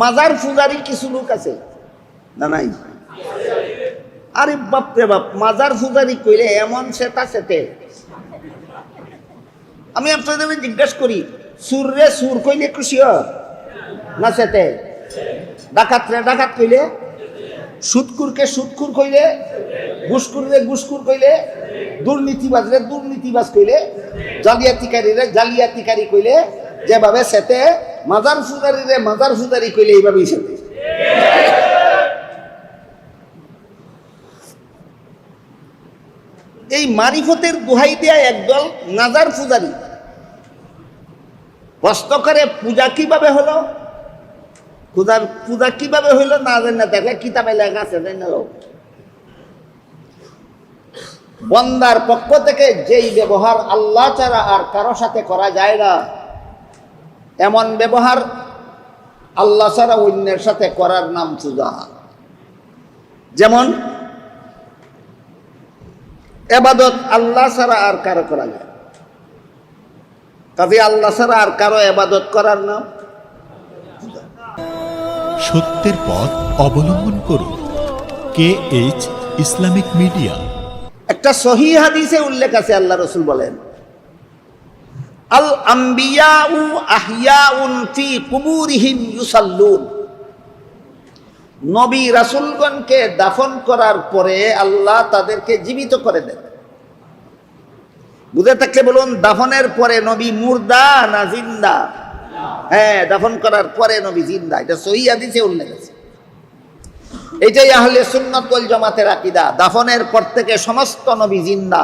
মাজার পূজারি কিছু লোক আছে? না নাই? আরে বাপরে বাপ, মাজার পূজারি কইলে এমন সেটা সেতে। আমি আপনাদের জিজ্ঞেস করি সুররে সুর কইলে খুশি? না সেতে? ডাকাত রে ডাকাত কইলে? সুৎকুরকে সুৎকুর কইলে? ঘুসকুরে ঘুসকুর কইলে? দুর্নীতিবাজ রে দুর্নীতিবাজ কইলে? জালিয়াতিকারী রে জালিয়াতিকারী কইলে? যেভাবে সেতে মাজার ফুজারি রে মাজার ফুজারি কইলে এইভাবেই সেতে এই মারিফতের দোহাই দেয়া একদল নাজার পূজারি কষ্ট করে পূজা কীভাবে হলো? পূজার পূজা কীভাবে হইল না জানি না, দেখে কিতাবে লেখা আছে, জানি না। বন্দার পক্ষ থেকে যেই ব্যবহার আল্লাহ ছাড়া আর কারও সাথে করা যায় না। এমন ব্যবহার আল্লাহ ছাড়া অন্যের সাথে করার নাম পূজা যেমন এবাদত আল্লাহ ছাড়া আর কারও করা যায় কাজে আল্লাহ ছাড়া আর কারও এবাদত করার নাম সত্যের পথ অবলম্বন করুন। K H Islamic media. একটা সহি হাদিসে উল্লেখ আছে আল্লাহ রসুল বলেন আল আম্বিয়াউ আহিয়াউন ফি কুবুরিহিম ইউসাল্লুন। নবী রাসূলগণকে দাফন করার পরে আল্লাহ তাদেরকে জীবিত করে দেন। বুঝে থাকলে বলুন, দাফনের পরে নবী মুর্দা না জিন্দা? হ্যাঁ দাফন করার পরে নবী জিন্দা। এটা সহি হাদিসে উল্লেখ আছে। এটাই আহলে সুন্নত জামাতের আকীদা। দাফনের পর থেকে সমস্ত নবী জিন্দা।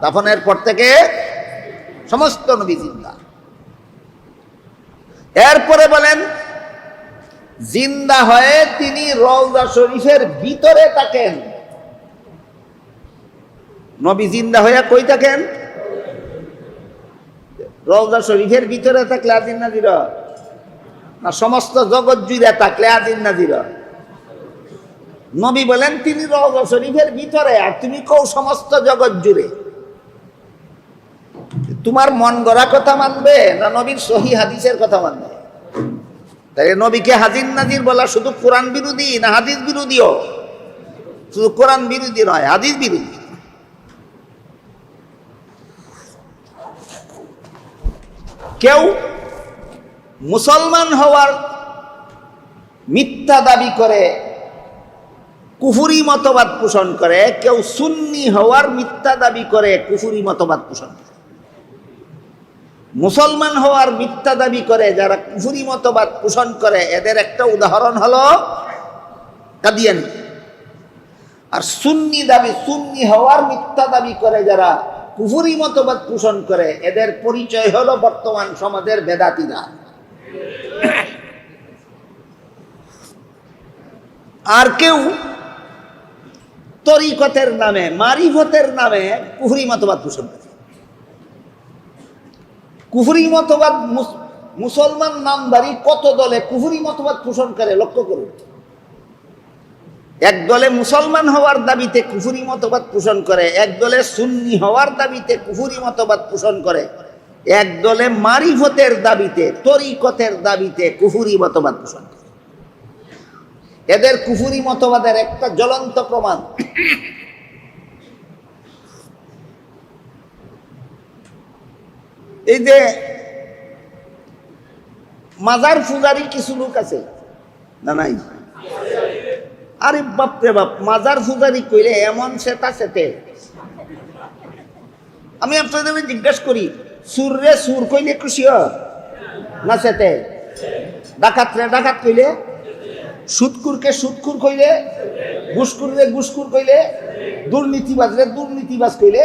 দাফনের পর থেকে সমস্ত নবী জিন্দা। এরপরে বলেন, জিন্দা হয়ে তিনি রওজা শরীফের ভিতরে থাকেন। নবী জিন্দা হয়ে কই থাকেন? রওজা শরীফের ভিতরে থাকলে আজিন নাজির। না, সমস্ত জগৎ জুড়ে থাকলে আজিন নাজির। নবী বলেন, তিনি রওজা শরীফের ভিতরে, আর তুমি কও সমস্ত জগৎ জুড়ে? তোমার মন গড়া কথা মানবে না নবীর সহি হাদিসের কথা মানবে? তাই নবীকে হাজির নাজির বলা শুধু কোরআন বিরোধী না হাদিস বিরোধীও? শুধু কোরআন বিরোধী নয়, হাদিস বিরোধী। কেউ মুসলমান হওয়ার মিথ্যা দাবি করে, কুফুরি মতবাদ পোষণ করে, কেউ সুন্নি হওয়ার মিথ্যা দাবি করে, কুফুরি মতবাদ পোষণ করে। মুসলমান হওয়ার মিথ্যা দাবি করে, যারা কুফুরি মতবাদ পোষণ করে, এদের একটা উদাহরণ হলো কাদিয়ানি। আর সুন্নি দাবি, সুন্নি হওয়ার মিথ্যা দাবি করে যারা কুফুরি মতবাদ পোষণ করে, এদের পরিচয় হলো বর্তমান সমাজের বেদাতিরা। আর কেউ তরিকতের নামে, মারিফতের নামে কুফরি মতবাদ পোষণ করে। কুফরি মতবাদ মুস- মুসলমান নামদারি কত দলে কুফরি মতবাদ পোষণ করে, লক্ষ্য করুন। এক দলে মুসলমান হওয়ার দাবিতে কুফুরি মতবাদ পোষণ করে, এক দলে সুন্নি হওয়ার দাবিতে কুফুরি মতবাদ পোষণ করে, এক দলে মারিফতের দাবিতে, তরিকতের দাবিতে কুফুরি মতবাদ পোষণ করে। এদের কুফুরি মতবাদের একটা জ্বলন্ত প্রমাণ। এই যে মাজার পূজারি কিছু লোক আছে, না নাই? আরে বাপরে বাপ, মাজার পূজারি কইলে এমন সেটা সেতে। আমি আপনাদের জিজ্ঞেস করি সুররে সুর কইলে খুশি? না সেতে? ডাকাত রে ডাকাত কইলে? সুৎকুরকে সুৎকুর কইলে? ঘুসকুর রে ঘুসকুর কইলে? দুর্নীতিবাজ রে দুর্নীতিবাজ কইলে?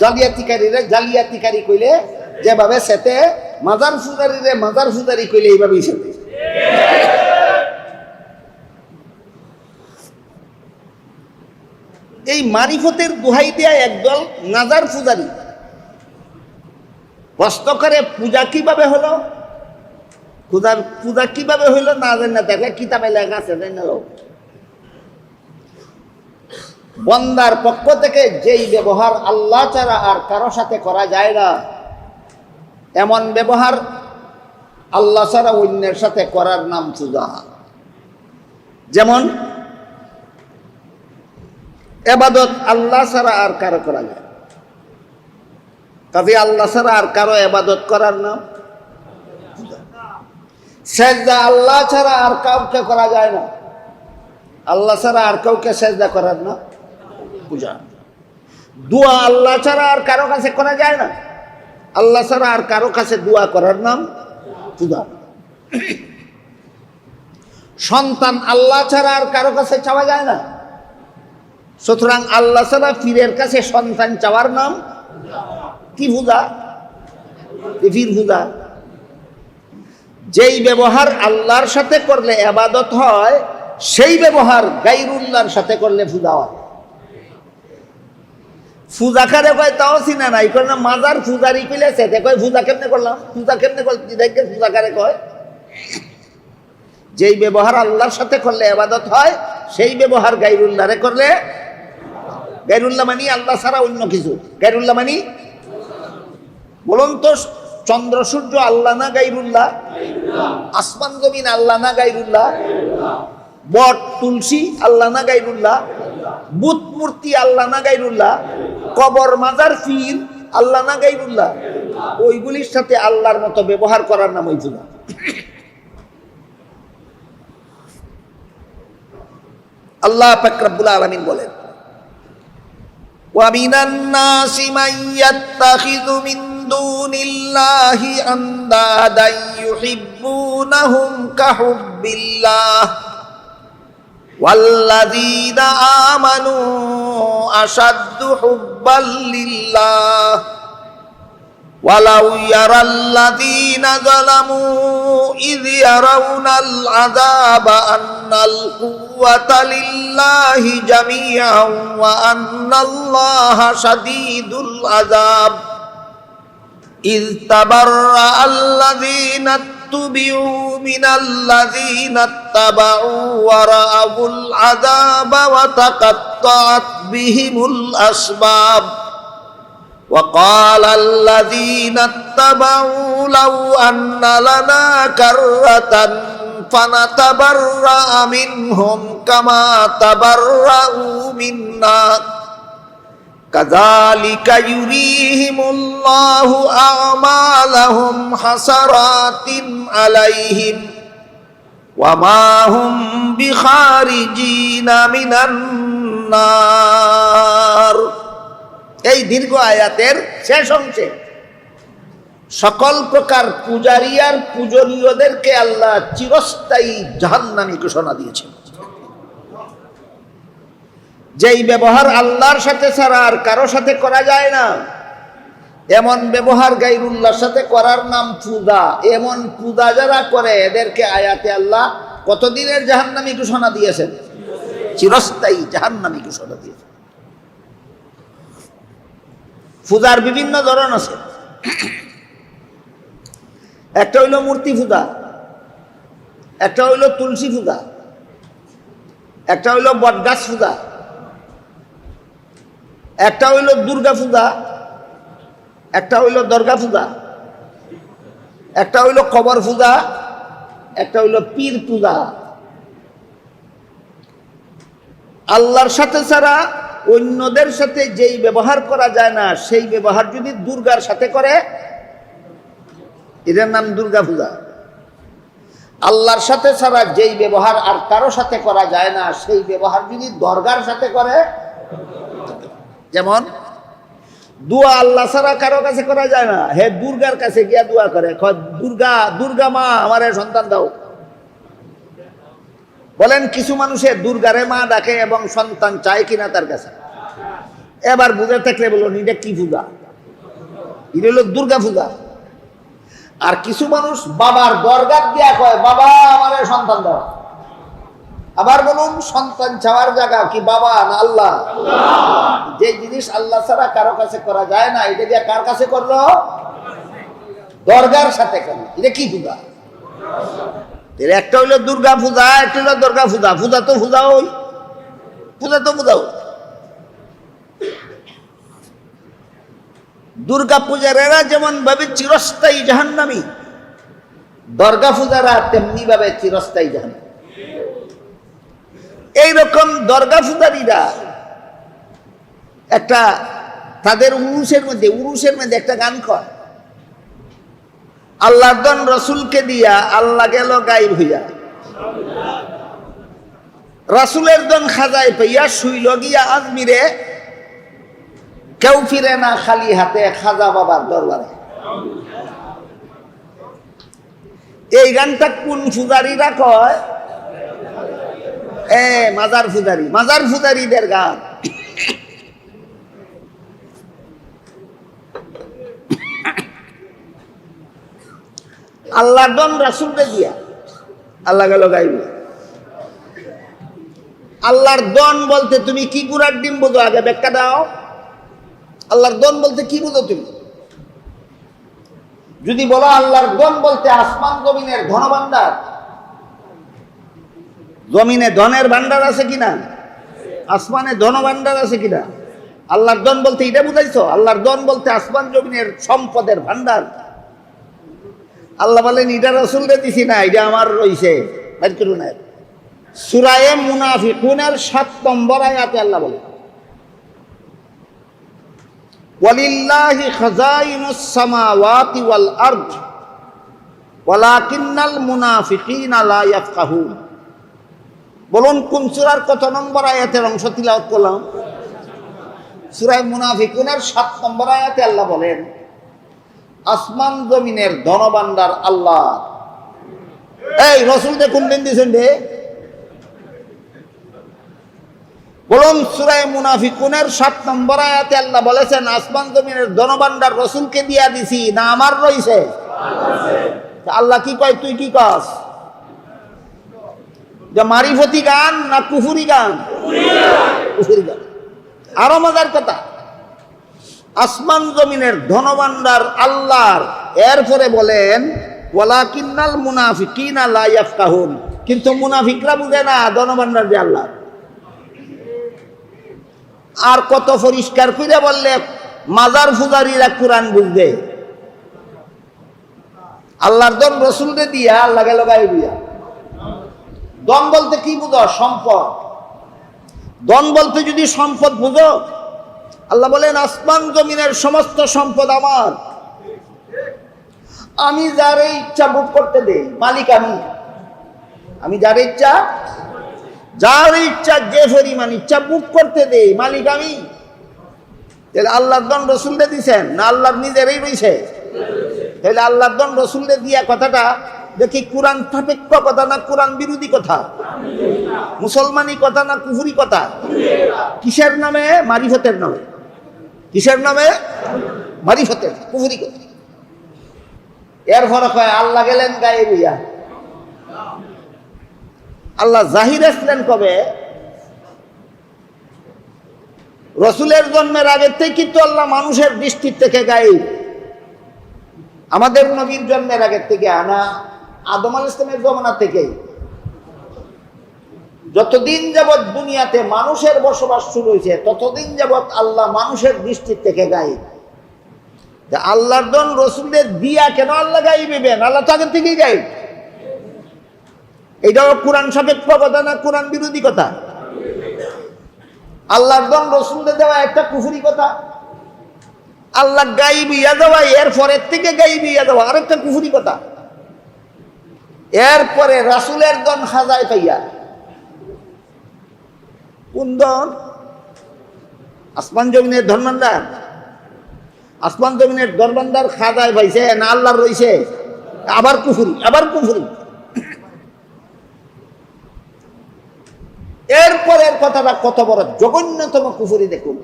জালিয়াতিকারী রে জালিয়াতিকারী কইলে? যেভাবে সেতে মাজার ফুজারি রে মাজার ফুজারি কইলে এইভাবেই সেতে। এই মারিফতের দোহাই দেয়া একদল নাজার পূজারি কষ্ট করে পূজা কীভাবে হলো? পূজার পূজা কীভাবে হইল না জানি না দেখে কিতাবে লেখা আছে, জানি না। বন্দার পক্ষ থেকে যেই ব্যবহার আল্লাহ ছাড়া আর কারও সাথে করা যায় না। এমন ব্যবহার আল্লাহ ছাড়া অন্যের সাথে করার নাম পূজা যেমন, এবাদত আল্লাহ ছাড়া আর কারও করা যায় কাজে আল্লাহ ছাড়া আর কারও এবাদত করার নাম সেজদা আল্লাহ ছাড়া আর কাউকে করা যায় না। আল্লাহ ছাড়া আর কাউকে সেজদা করার না পূজা দোয়া আল্লাহ ছাড়া আর কারও কাছে করা যায় না। আল্লাহ ছাড়া আর কারও কাছে দোয়া করার নাম পূজা। সন্তান আল্লাহ ছাড়া আর কারও কাছে চাওয়া যায় না। সুতরাং আল্লাহ ছাড়া পীরের কাছে সন্তান চাওয়ার নাম কি পূজা? পীর পূজা। যেই ব্যবহার আল্লাহর সাথে করলে আবাদত হয়, সেই ব্যবহার গাইরুল্লাহর সাথে করলে পূজা হয়। পূজা কয়, তাও নাই। মাজার কয় কেমনে করলাম? কেমনে কয়? যেই ব্যবহার আল্লাহর সাথে করলে আবাদত হয়, সেই ব্যবহার গাইরুল্লাহরে করলে, গাইরুল্লাহ মানি আল্লাহ ছাড়া অন্য কিছু। গাইরুল্লাহ মানি? বলুন তো, চন্দ্র, সূর্য আল্লাহ না গাইরুল্লাহ? আসমান, জমিন আল্লাহ না গাইরুল্লাহ? বট, তুলসী আল্লাহ না গাইরুল্লাহ? বুত মূর্তি আল্লাহ না গাইরুল্লাহ কবর মাজার ফির আল্লাহ না গাইরুল্লাহ ওইগুলির সাথে আল্লাহর মতো ব্যবহার করার নাম ওই পূজা আল্লাহ ফাকরাবুল আলমিন বলেন ومن الناس من يتخذ من دون الله أندادا يحبونهم كحب الله والذين آمنوا أشد حبا لله ولو يرى الذين ظلموا إذ يرون العذاب أن القوة لله جميعا وأن الله شديد العذاب إذ تبرأ الذين اتبعوا من الذين اتبعوا ورأوا العذاب وتقطعت بهم الأسباب وقال الذين اتبعوا لو أن لنا كرة فنتبرأ منهم كما تبرأوا منا كذلك يريهم الله أعمالهم حسرات عليهم وما هم بخارجين من النار এই দীর্ঘ আয়াতের শেষ অংশে সকল প্রকার পূজারি আর পূজনীয়দেরকে আল্লাহ চিরস্থায়ী জাহান্নামী ঘোষণা দিয়েছেন যেই ব্যবহার আল্লাহর সাথে ছাড়া আর কারও সাথে করা যায় না। এমন ব্যবহার গাইরুল্লাহর সাথে করার নাম পূজা এমন পূজা যারা করে, এদেরকে আয়াতে আল্লাহ কতদিনের জাহান্নামী ঘোষণা দিয়েছেন? চিরস্থায়ী জাহান্নামী ঘোষণা দিয়েছেন। পূজার বিভিন্ন ধরন আছে। একটা হইল মূর্তি পূজা একটা হইল তুলসী পূজা একটা হইল বটগাছ পূজা একটা হইল দুর্গা পূজা, একটা হইল দর্গা পূজা, একটা হইল কবর পূজা, একটা হইল পীর পূজা। আল্লাহর সাথে ছাড়া অন্যদের সাথে যেই ব্যবহার করা যায় না, সেই ব্যবহার যদি দুর্গার সাথে করে এটার নাম দুর্গা পূজা। আল্লাহর সাথে ছাড়া যেই ব্যবহার আর কারও সাথে করা যায় না, সেই ব্যবহার যদি দরগার সাথে করে যেমন, দোয়া আল্লাহ ছাড়া কারও কাছে করা যায় না। হে দুর্গার কাছে গিয়া দোয়া করে। দুর্গা দুর্গা মা, আমার সন্তান দাও। বলেন, কিছু মানুষের দুর্গারে মা ডাকে এবং সন্তান চায় কিনা তার কাছে। এবার বুঝে থাকলে বলুন এটা কি পূজা? এটা হলো দুর্গা পূজা। আর কিছু মানুষ বাবার দরগার দিয়া কয়, বাবা, আমার সন্তান দাও। আবার বলুন সন্তান চাওয়ার জায়গা কি বাবা না আল্লাহ? যে জিনিস আল্লাহ ছাড়া কারও কাছে করা যায় না এটা দিয়ে কার কাছে করল? দরগার সাথে করল। এটা কি পূজা একটা হইল দুর্গা পূজা একটা হইল দুর্গা পূজা। পূজা তো পূজা ওই। পূজা তো পূজা ওই। দুর্গা পূজারেরা যেমন ভাবে চিরস্থায়ী জাহান্নামী দুর্গা পূজারা তেমনি ভাবে চিরস্থায়ী জাহান্নামী। এইরকম দরগা ফুদারিরা একটা তাদের উরুষের মধ্যে উরুষের মধ্যে একটা গান কয়। আল্লাহ রসুলকে দিয়া আল্লাহ গেল গাইব হইয়া। রাসুলের দন খাজায় পাইয়া শুইল গিয়া আজমিরে, কেউ ফিরে না খালি হাতে খাজা বাবার দরবারে। এই গানটা কোন ফুজারিরা কয়? মাজার ফুজারি, মাজার ফুজারিদের গান। আল্লাহ দন রাসুলকে দিয়া, আল্লাহ গেল আল্লাহর দন বলতে তুমি কি গুড়ার ডিম বোঝো? আগে ব্যাখ্যা দাও। আল্লাহর দন বলতে কি বুঝো তুমি? যদি বলো আল্লাহর দন বলতে আসমান জমিনের ধন ভান্ডার জমিনে ধনের ভান্ডার আছে কিনা? আসমানে ধন ভান্ডার আছে কিনা? আল্লাহর দন বলতে এটা বুঝাইছো? আল্লাহর দন বলতে আসমান জমিনের সম্পদের ভান্ডার আল্লাহ বলেন, এটা রসুলরে দিছি না, এটা আমার রইছে। সুরায়ে মুনাফিকুনের সাত নম্বর আয়াতে আল্লাহ বলে ওয়ালিল্লাহি খাজাইনুস সামাওয়াতি ওয়াল আরদ, ওয়ালাকিন্নাল মুনাফিকিনা লা ইয়াফকাহুন। বলুন কোন সূরার কত নম্বর আয়াতের অংশ তিলাওয়াত করলাম? সূরায়ে মুনাফিকুনের সাত নম্বর আয়াতে আল্লাহ বলেন আসমান জমিনের ধনভাণ্ডার আল্লাহ। এই রসুল দেখুন দিন দিয়েছেন রে? বলুন সুরায় মুনাফিকুনের সাত নম্বর আয়াতে আল্লাহ বলেছেন আসমান জমিনের ধনভাণ্ডার রসুলকে দিয়া দিছি না আমার রইছে? আল্লাহ কি কয় তুই কি কস? যে মারিফতি গান না কুফুরি গান? কুফুরি গান। আরও মজার কথা, আসমান জমিনের ধনভাণ্ডার আল্লাহর। এরপরে বলেন ওয়ালা কিন্নাল মুনাফিকিনা লা ইয়াফকাহুন। কিন্তু মুনাফিকরা বুঝে না ধনভাণ্ডার যে আল্লাহ। আর কত পরিষ্কার করে বললে, মাজার ফুজারিরা কোরআন বুঝবে। আল্লাহর দন রসুলকে দিয়া, আল্লাহকে লগাই দিয়া। দন বলতে কি বুঝো? সম্পদ। দন বলতে যদি সম্পদ বুঝো, আল্লাহ বলেন, আসমান জমিনের সমস্ত সম্পদ আমার। আমি যারে ইচ্ছা ভোগ করতে দেই, মালিক আমি। আমি যার ইচ্ছা যার ইচ্ছা যে পরিমাণ ইচ্ছা বুক করতে দেই, মালিক আমি। তাহলে আল্লাহর দন রসুলকে দিছেন না আল্লাহর নিজেরই তাহলে আল্লাহর দন রসুলকে দিয়া কথাটা দেখি কোরআন সাপেক্ষ কথা না কোরআন বিরোধী কথা? মুসলমানি কথা না কুফুরি কথা? কিসের নামে? মারিফতের নামে। কিসের নামে? মারিফতের, কুফুরি কথা। এর ফরক হয় আল্লাহ গেলেন গায়ে বইয়া আল্লাহ জাহির আসলেন কবে? রসুলের জন্মের আগে থেকে তো আল্লাহ মানুষের দৃষ্টির থেকে গায়ে। আমাদের নবীর জন্মের আগের থেকে আনা। আদম আল ইসলামের জমানা থেকে যতদিন যাবৎ দুনিয়াতে মানুষের বসবাস শুরু হয়েছে, ততদিন যাবৎ আল্লাহ মানুষের দৃষ্টির থেকে গায়ে। আল্লাহর দন রসুলের দিয়া কেন আল্লাহ গাই বেবেন আল্লাহ তো আগের থেকেই গাই এটাও কোরআন সাপেক্ষ কথা না কোরআন বিরোধী কথা? আল্লাহর দন রসুলদের দেওয়া একটা কুফুরি কথা। আল্লাহ গাই বিয়া দেওয়া এর পরের থেকে গাই বিয়া দেওয়া আরেকটা কুফুরি কথা। এরপরে রাসুলের দন সাজায় পাইয়া। কোন দন? আসমান জমিনের ধর্মান্দার আসমান জমিনের দরবান্দার খাজায় পাইছে না আল্লাহর রইছে আবার কুফুরি আবার কুফুরি। এরপরের কথাটা কত বড় জঘন্যতম কুফুরি দেখুন।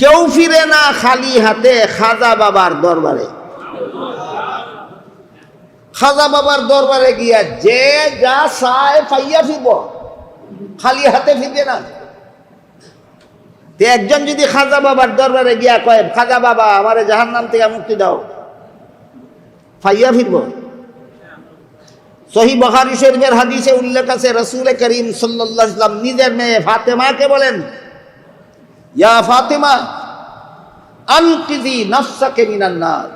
কেউ ফিরে না খালি হাতে খাজা বাবার দরবারে। খাজা বাবার দরবারে গিয়া যে যা চায় পাইয়া ফিরব। খালি হাতে ফিরবে না। একজন যদি খাজা বাবার দরবারে গিয়া কয়, খাজা বাবা, আমারে জাহান নাম থেকে মুক্তি দাও। ফাইয়া ফিরব। সহি বখারি শরীফের হাদিসে উল্লেখ আছে রসুল করিম সাল্লাম নিজের মেয়ে ফাতেমাকে বলেন, ইয়া ফাতেমা, আনকিজি নাফসাকে মিনান নার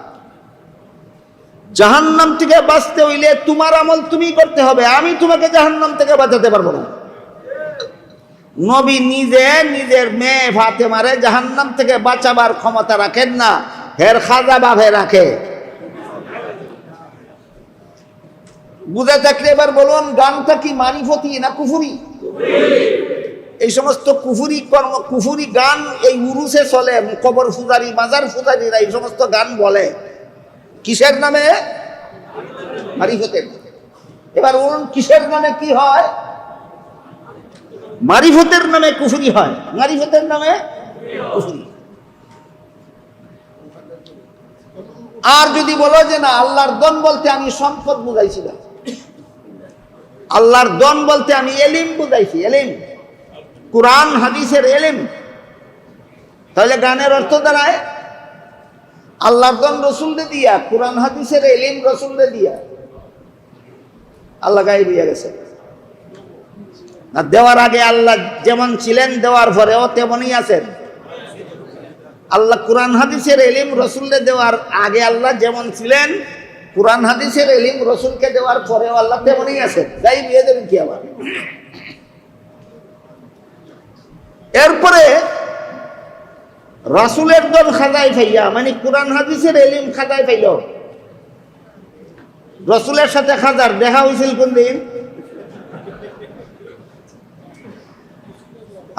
জাহান্নাম থেকে বাঁচতে হইলে তোমার আমল তুমি করতে হবে। আমি তোমাকে জাহান্নাম থেকে বাঁচাতে পারব না। নবী নিজে নিজের মেয়ে ফাতেমারে জাহান্নাম থেকে বাঁচাবার ক্ষমতা রাখেন না, হের খাজা বাভে রাখে। বুঝে থাকলে এবার বলুন, গানটা কি মারিফতি না কুফুরি? এই সমস্ত কুফুরি কর্ম, কুফুরি গান এই উরুসে চলে, কবর ফুজারি মাজার ফুজারিরা এই সমস্ত গান বলে। কিসের নামে? মারিফতের। এবার বলুন, কিসের নামে কি হয়? মারিফতের নামে কুফুরি হয়। মারিফতের নামে কুফুরি। আর যদি বলো যে না, আল্লাহর দন বলতে আমি সম্পদ বুঝাইছিলাম আল্লাহর দন বলতে আমি এলিম বুঝাইছি, এলিম। কোরআন, হাদিসের এলিম। তাহলে গানের অর্থ দাঁড়ায় আল্লাহর দন রসুলরে দিয়া, কোরআন হাদিসের এলিম রসুলরে দিয়া। আল্লাহ গায়ে গেছে। না, দেওয়ার আগে আল্লাহ যেমন ছিলেন, দেওয়ার পরেও তেমনই আছেন। আল্লাহ কোরআন হাদিসের এলিম রসুলকে দেওয়ার আগে আল্লাহ যেমন ছিলেন, কোরআন হাদিসের এলিম রসুলকে দেওয়ার পরেও আল্লাহ তেমনই আছেন। তাই বিয়ে দেবেন কি আবার? এরপরে রাসুলের দল খাজাই ফাইয়া মানে কোরআন হাদিসের এলিম খাজাই ফাইল। রসুলের সাথে খাজার দেখা হয়েছিল কোন দিন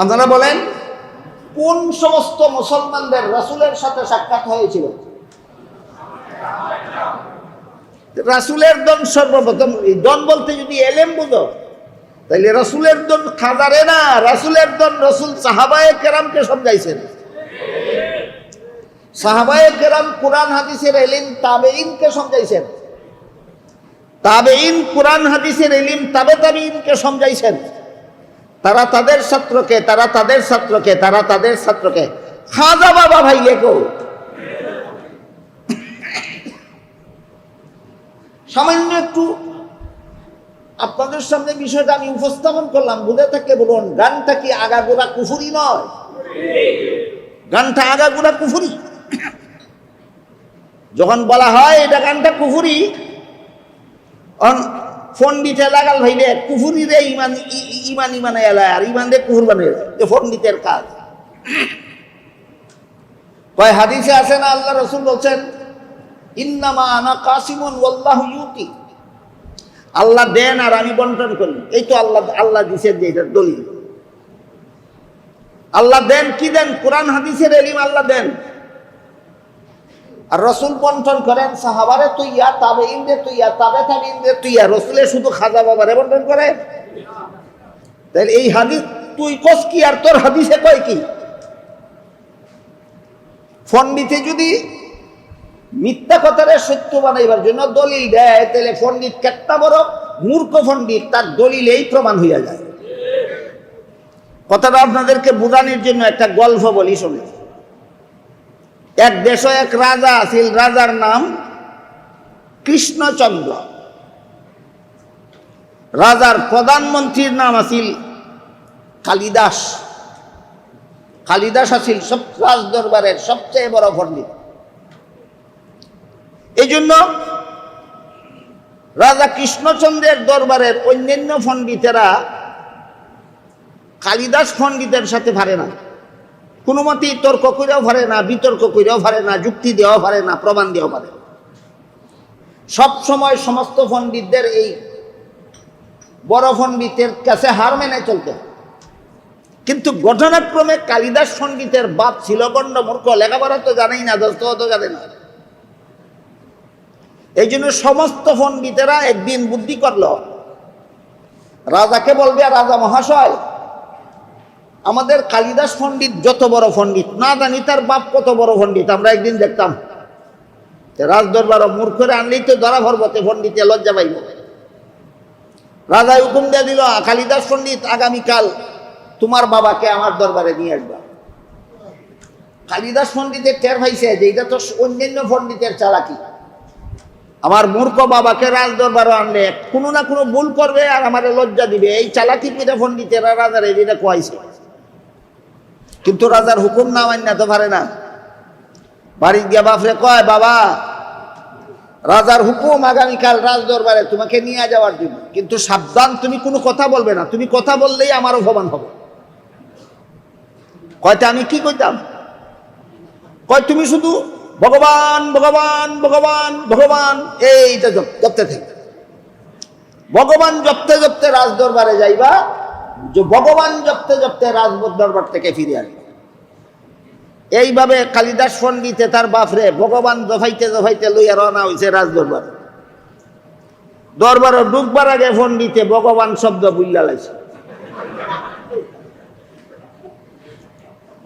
আপনারা বলেন, কোন সমস্ত মুসলমানদের রাসুলের সাথে সাক্ষাৎ হয়েছিল? রাসুলের দন সর্বপ্রথম দন বলতে যদি এলেম বুঝো তাহলে রাসুলের দন খাজারে না, রাসুলের দন রসুল সাহাবায়ে কেরামকে সমঝাইছেন সাহাবায়ে কেরাম কোরআন হাদিসের এলিম তাবেইনকে সমঝাইছেন। তাবেইন কোরআন হাদিসের এলিম তাবে সমঝাইছেন। তারা তাদের ছাত্রকে, তারা তাদের ছাত্রকে, তারা তাদের ছাত্রকে। খাজা বাবা ভাই সামান্য একটু আপনাদের সামনে বিষয়টা আমি উপস্থাপন করলাম বুঝে থাকলে বলুন, গানটা কি আগাগোড়া কুফুরি নয়? গানটা আগাগোড়া কুফুরি। যখন বলা হয়, এটা গানটা কুফুরি। অন- ফন্ডিতে লাগাল ভাইলে কুফুরি রে ইমান ইমান, ইমানে এলায়, আর ইমান রে কুফুর বানে এ ফন্ডিতের কাজ। কয় হাদিসে আছে না, আল্লাহ রসুল বলছেন, ইন্নামা আনা কাসিমুন ওয়াল্লাহু ইউতি। আল্লাহ দেন আর আমি বন্টন করি। এই তো আল্লাহ আল্লাহ দিছেন যে এটার দলিল। আল্লাহ দেন, কি দেন? কোরআন হাদিসের এলিম আল্লাহ দেন। আর রসুল বন্টন করেন সাহাবারে তুইয়া তাবে ইন্দে তুইয়া তাবে তাবে ইন্দে তুইয়া রসুলে শুধু খাজা বাবারে বন্টন করে? তাহলে এই হাদিস তুই কস কি আর তোর হাদিসে কয় কি? ফন্ডিতে যদি মিথ্যা কথারে সত্য বানাইবার জন্য দলিল দেয়, তাহলে পণ্ডিত কেটটা বড় মূর্খ পণ্ডিত তার দলিলেই প্রমাণ হইয়া যায়। কথাটা আপনাদেরকে বোঝানোর জন্য একটা গল্প বলি শুনে এক দেশে এক রাজা আছিল, রাজার নাম কৃষ্ণচন্দ্র। রাজার প্রধানমন্ত্রীর নাম আছিল কালিদাস। কালিদাস আছিল সব রাজ দরবারের সবচেয়ে বড় পণ্ডিত। এই জন্য রাজা কৃষ্ণচন্দ্রের দরবারের অন্যান্য পণ্ডিতেরা কালিদাস পণ্ডিতের সাথে পারে না। কোনো মতেই তর্ক করেও পারে না, বিতর্ক করেও পারে না, যুক্তি দেওয়া পারে না, প্রমাণ দেওয়া পারে। সব সময় সমস্ত পণ্ডিতদের এই বড় পণ্ডিতের কাছে হার মেনে চলতে কিন্তু ঘটনাক্রমে কালিদাস সঙ্গীতের বাপ ছিল গণ্ড মূর্খ লেখাপড়া তো জানেই না, দোস্ত তো জানে না এই জন্য সমস্ত পণ্ডিতেরা একদিন বুদ্ধি করল, রাজাকে বলবে, রাজা মহাশয় আমাদের কালিদাস পণ্ডিত যত বড় পণ্ডিত, না জানি তার বাপ কত বড় পণ্ডিত, আমরা একদিন দেখতাম। রাজ দরবার মূর্খরে আনলেই তো ধরা ভরবতে পণ্ডিতে লজ্জা পাইব। রাজা হুকুম দিয়ে দিল, কালিদাস পণ্ডিত, আগামীকাল তোমার বাবাকে আমার দরবারে নিয়ে আসবা। কালিদাস পণ্ডিতের টের পাইছে যে এটা তো অন্যান্য পণ্ডিতের চালাকি। আমার মূর্খ বাবাকে রাজ দরবারও আনলে কোনো না কোনো ভুল করবে আর আমারে লজ্জা দিবে। এই চালাকি পিঠে পণ্ডিতেরা রাজার এটা কোয়াইছে। কিন্তু রাজার হুকুম না মান্য তো পারে না। বাড়ি গিয়া বাপরে কয়, বাবা, রাজার হুকুম আগামীকাল রাজ দরবারে তোমাকে নিয়ে যাওয়ার জন্য কিন্তু সাবধান, তুমি কোনো কথা বলবে না। তুমি কথা বললেই আমার অপমান হবে। কয়টা আমি কি কইতাম? কয়, তুমি শুধু ভগবান ভগবান ভগবান ভগবান এইটা জপ- জপতে থেকে। ভগবান জপতে জপতে রাজ দরবারে যাইবা, যে ভগবান জপতে জপতে রাজ দরবার থেকে ফিরে আসবে। এইভাবে কালিদাস পণ্ডিতে তার বাপরে ভগবান দফাইতে জফাইতে লইয়া রওনা হয়েছে রাজ দরবার দরবার ডুববার আগে পণ্ডিতে ভগবান শব্দ বুল্লা লাইছে।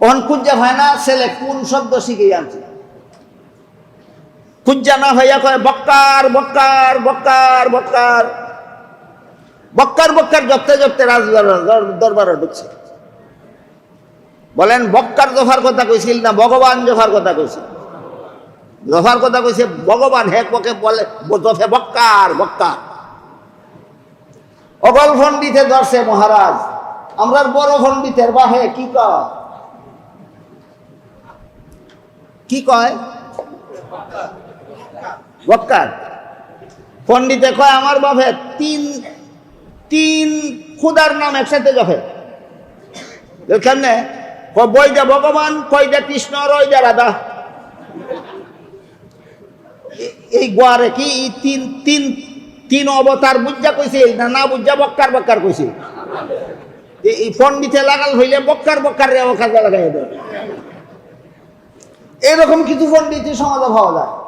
ওহন কুজ্জা হয় না, ছেলে কোন শব্দ শিখে আনছে? কুজ্জা না হইয়া কয়, বক্কার বক্কার বক্কার বক্কার। বক্কার বক্কার জপতে জপতে রাজ দরবার- দরবারে ঢুকছে। বলেন, বক্কার জফার কথা কইছিল না, ভগবান জফার কথা কইছিল? জফার কথা কইছে, ভগবান হেক বকে বলে, জফে বক্কার বক্কার। অগল পণ্ডিতে ধরছে মহারাজ, আমরার বড় পণ্ডিতের বাহে, কি কয়? কি কয়? বক্কার। পণ্ডিতে কয়, আমার বাপে তিন তিন খুদার নাম একসাথে জফে কেমনে? বইটা ভগবান কয়টা কৃষ্ণ ওইটা রাধা। এই গোয়ারে কি তিন তিন তিন অবতার বুঝা কইছিল না না বুঝা বক্কার বক্কার কইছিল এ- এই পণ্ডিতে লাগাল হইলে বক্কার বক্কার রে কাজে লাগাই দেয়। এরকম কিছু পণ্ডিতের সমাজে পাওয়া যায়।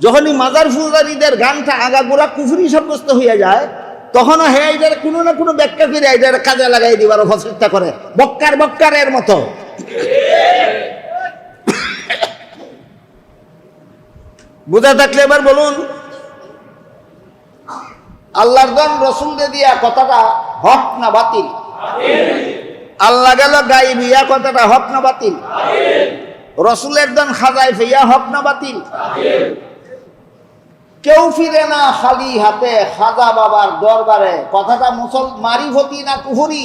যখনই মাজার ফুজারিদের গানটা আগাগোড়া কুফুরি সাব্যস্ত হইয়া যায় তখনও হে এটার কোনো না কোনো ব্যাখ্যা করে এটার কাজে লাগাই দিবার চেষ্টা করে। বক্কার বক্কারের মতো। বুঝা থাকলে এবার বলুন, আল্লাহর দন রসুল দিয়া কথাটা হক না বাতিল? আল্লাহ গেল গাই বিয়া, কথাটা হক না বাতিল? রসুলের দন খাজাই ফিয়া হক না বাতিল? কেউ ফিরে না খালি হাতে খাজা বাবার দরবারে। কথাটা মুসল মারিফতি না কুহুরি?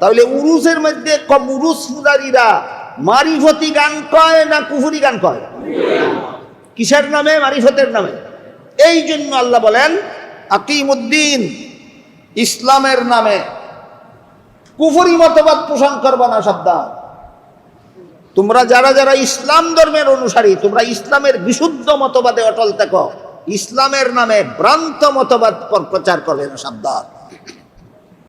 তাহলে উরুসের মধ্যে কম উরুস ফুদারিরা মারিফতি গান কয় না কুহুরি গান কয়? কিসের নামে? মারিফতের নামে। এই জন্য আল্লাহ বলেন, আকিমুদ্দিন ইসলামের নামে। কুফরি মতবাদ পোষণ করবা না সাবধান। তোমরা যারা যারা ইসলাম ধর্মের অনুসারী, তোমরা ইসলামের বিশুদ্ধ মতবাদে অটল থাকো। ইসলামের নামে ভ্রান্ত মতবাদ প্রচার করবে না সাবধান।